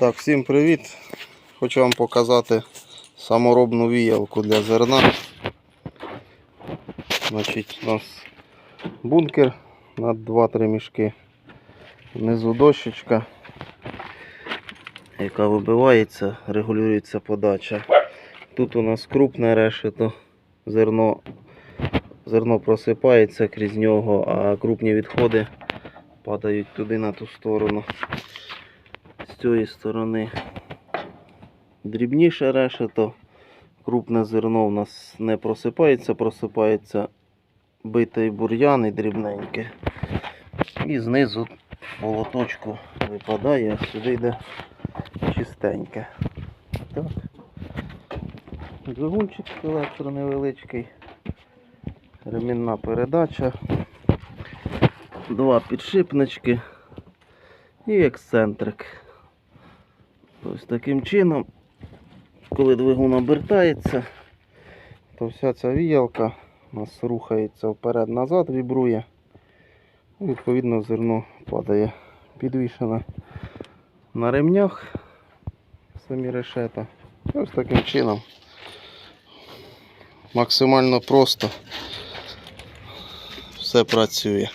Так, всім привіт! Хочу вам показати саморобну віялку для зерна. Значить, у нас бункер на 2-3 мішки. Внизу дощечка, яка вибивається, регулюється подача. Тут у нас крупне решето, зерно, зерно просипається крізь нього, а крупні відходи падають туди на ту сторону. Цієї сторони дрібніше решето. Крупне зерно в нас не просипається, просипається битий бур'ян і дрібненьке. І знизу молоточку випадає, а сюди йде чистеньке. Так. Двигунчик електро невеличкий. Ремінна передача. Два підшипнички і ексцентрик. Ось таким чином, коли двигун обертається, то вся ця віялка у нас рухається вперед-назад, вібрує. І, Відповідно, зерно падає підвішено на ремнях самі решета. Ось таким чином. Максимально просто все працює.